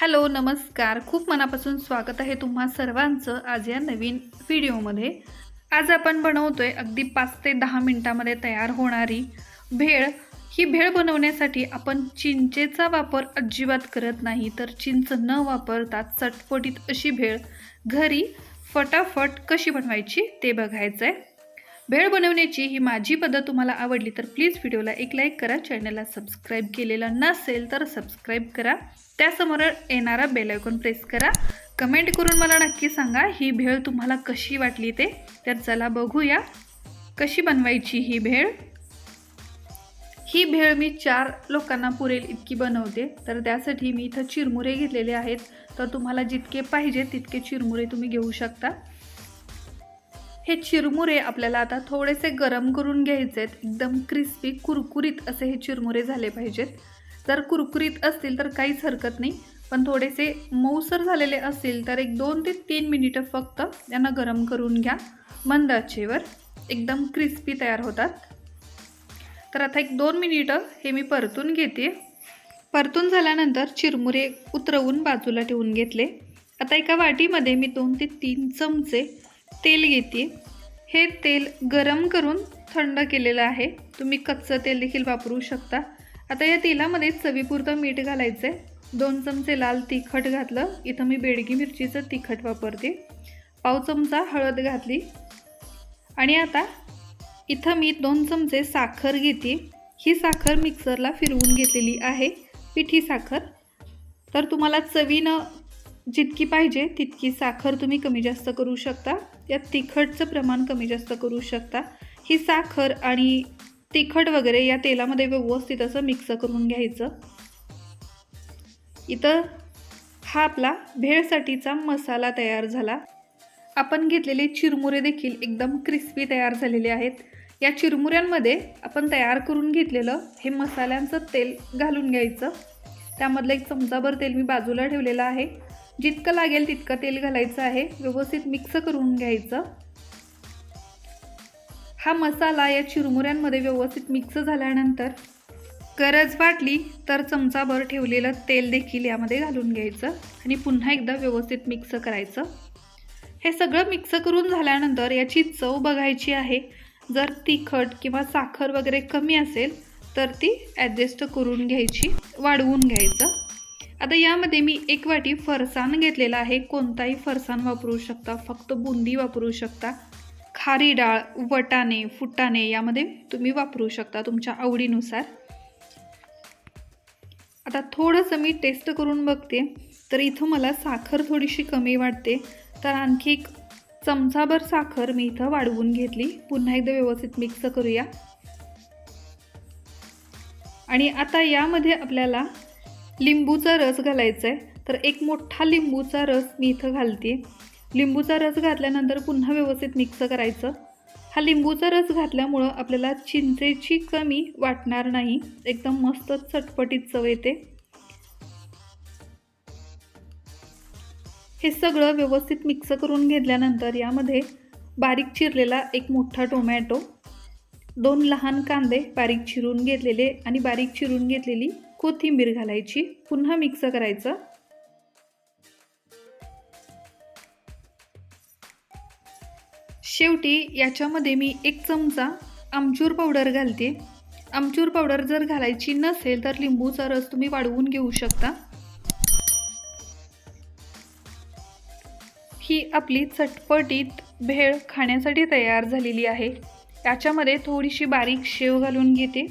Hello नमस्कार. खूप मनापासून स्वागत आहे तुम्हा सर्वांचं आज या नवीन व्हिडिओमध्ये. आज आपण बनवतोय अगदी पाच ते दहा मिनटामध्ये तयार होणारी भेळ. ही भेळ बनवण्यासाठी आपण चिंचेचा वापर अजिबात करत नाही तर चिंच न वापरता चटपटीत अशी भेळ घरी फटाफट कशी बनवायची ते बघायचं आहे भेळ बनवण्याची ही माझी पद्धत तुम्हाला आवडली तर प्लीज व्हिडिओला एक लाईक करा चॅनलला सबस्क्राईब केलेला नसेल तर सबस्क्राईब करा. त्यासमोर येणारा बेलायकॉन प्रेस करा. कमेंट करून मला नक्की सांगा ही भेळ तुम्हाला कशी वाटली ते. तर चला बघूया कशी बनवायची ही भेळ. ही भेळ मी चार लोकांना पुरेल इतकी बनवते. तर त्यासाठी मी इथं चिरमुरे घेतलेले आहेत. तर तुम्हाला जितके पाहिजे तितके चिरमुरे तुम्ही घेऊ शकता. हे चिरमुरे आपल्याला आता थोडेसे गरम करून घ्यायचे आहेत एकदम क्रिस्पी कुरकुरीत असे हे चिरमुरे झाले पाहिजेत. जर कुरकुरीत असतील तर काहीच हरकत नाही. पण थोडेसे मऊसर झालेले असतील तर एक दोन ते तीन मिनिटं फक्त यांना गरम करून घ्या मंद आचेवर एकदम क्रिस्पी तयार होतात. तर आता एक दोन मिनिटं हे मी परतून घेते. परतून झाल्यानंतर चिरमुरे उतरवून बाजूला ठेवून घेतले. आता एका वाटीमध्ये मी दोन ते तीन चमचे तेल घेते. हे तेल गरम करून थंड केलेलं आहे. तुम्ही कच्चं तेल देखील वापरू शकता. आता या तेलामध्ये चवीपुरतं मीठ घालायचं आहे दोन चमचे लाल तिखट घातलं. इथं मी बेडगी मिरचीचं तिखट वापरते. पाव चमचा हळद घातली. आणि आता इथं मी दोन चमचे साखर घेते. ही साखर मिक्सरला फिरवून घेतलेली आहे. पिठी साखर. तर तुम्हाला चवीनं जितकी पाहिजे तितकी साखर तुम्ही कमी जास्त करू शकता. यात तिखटचं प्रमाण कमी जास्त करू शकता. ही साखर आणि तिखट वगैरे या तेलामध्ये व्यवस्थित असं मिक्स करून घ्यायचं. इथं हा आपला भेळसाठीचा मसाला तयार झाला. आपण घेतलेले चिरमुरे देखील एकदम क्रिस्पी तयार झालेले आहेत. या चिरमुऱ्यांमध्ये आपण तयार करून घेतलेलं हे मसाल्यांचं तेल घालून घ्यायचं. त्यामधलं एक चमचाभर तेल मी बाजूला ठेवलेलं आहे. जितकं लागेल तितकं तेल घालायचं आहे. व्यवस्थित मिक्स करून घ्यायचं. हा मसाला या चिरमुऱ्यांमध्ये व्यवस्थित मिक्स झाल्यानंतर गरज वाटली तर चमचाभर ठेवलेलं तेल देखील यामध्ये घालून घ्यायचं आणि पुन्हा एकदा व्यवस्थित मिक्स करायचं. हे सगळं मिक्स करून झाल्यानंतर याची चव बघायची आहे. जर तिखट किंवा साखर वगैरे कमी असेल तर ती ॲडजस्ट करून घ्यायची वाढवून घ्यायचं. आता यामध्ये मी एक वाटी फरसाण घेतलेला आहे. कोणताही फरसाण वापरू शकता. फक्त बुंदी वापरू शकता. खारी डाळ वटाणे फुटाणे यामध्ये तुम्ही वापरू शकता तुमच्या आवडीनुसार. आता थोडंसं मी टेस्ट करून बघते. तर इथं मला साखर थोडीशी कमी वाटते तर आणखी एक चमचाभर साखर मी इथं वाढवून घेतली. पुन्हा एकदा व्यवस्थित मिक्स करूया. आणि आता यामध्ये आपल्याला लिंबूचा रस घालायचा आहे तर एक मोठा लिंबूचा रस मी इथं घालते लिंबूचा रस घातल्यानंतर पुन्हा व्यवस्थित मिक्स करायचं. हा लिंबूचा रस घातल्यामुळं आपल्याला चिंचेची कमी वाटणार नाही. एकदम मस्त चटपटीत चव येते. हे सगळं व्यवस्थित मिक्स करून घेतल्यानंतर यामध्ये बारीक चिरलेला एक मोठा टोमॅटो दोन लहान कांदे बारीक चिरून घेतलेले आणि बारीक चिरून घेतलेली कोथिंबीर घालायची पुन्हा मिक्स करायचं. शेवटी याच्यामध्ये मी एक चमचा आमचूर पावडर घालते. आमचूर पावडर जर घालायची नसेल तर लिंबूचा रस तुम्ही वाढवून घेऊ शकता. ही आपली चटपटीत भेळ खाण्यासाठी तयार झालेली आहे. याच्यामध्ये थोडीशी बारीक शेव घालून घेते.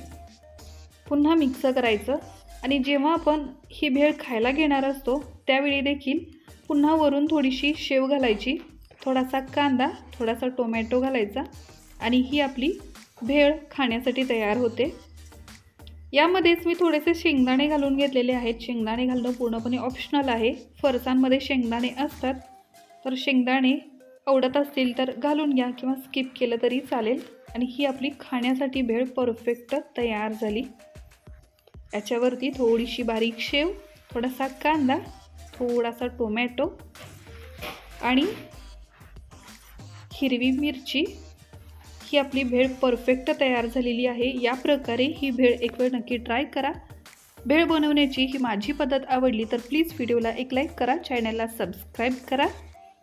पुन्हा मिक्स करायचं. आणि जेव्हा आपण ही भेळ खायला घेणार असतो त्यावेळी देखील पुन्हा वरून थोडीशी शेव घालायची थोडासा कांदा थोडासा टोमॅटो घालायचा आणि ही आपली भेळ खाण्यासाठी तयार होते. यामध्येच मी थोडेसे शेंगदाणे घालून घेतलेले आहेत. शेंगदाणे घालणं पूर्णपणे ऑप्शनल आहे. फरसांमध्ये शेंगदाणे असतात. तर शेंगदाणे आवडत असतील तर घालून घ्या किंवा स्किप केलं तरी चालेल. आणि ही आपली खाण्यासाठी भेळ परफेक्ट तयार झाली. याच्यावरती थोडीशी बारीक शेव थोडासा कांदा थोडासा टोमॅटो आणि हिरवी मिरची. ही आपली भेळ परफेक्ट तयार झालेली आहे. या प्रकारे ही भेळ एक वेळ नक्की ट्राय करा. भेळ बनवण्याची ही माझी पद्धत आवडली तर प्लीज व्हिडिओला एक लाईक करा चॅनलला सबस्क्राईब करा.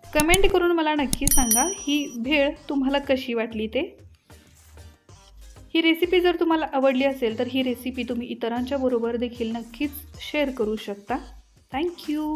कमेंट करून मला नक्की सांगा ही भेळ तुम्हाला कशी वाटली ते. ही रेसिपी जर तुम्हाला आवडली असेल तर ही रेसिपी तुम्ही इतरांच्या बरोबर देखील नक्कीच शेअर करू शकता. थँक्यू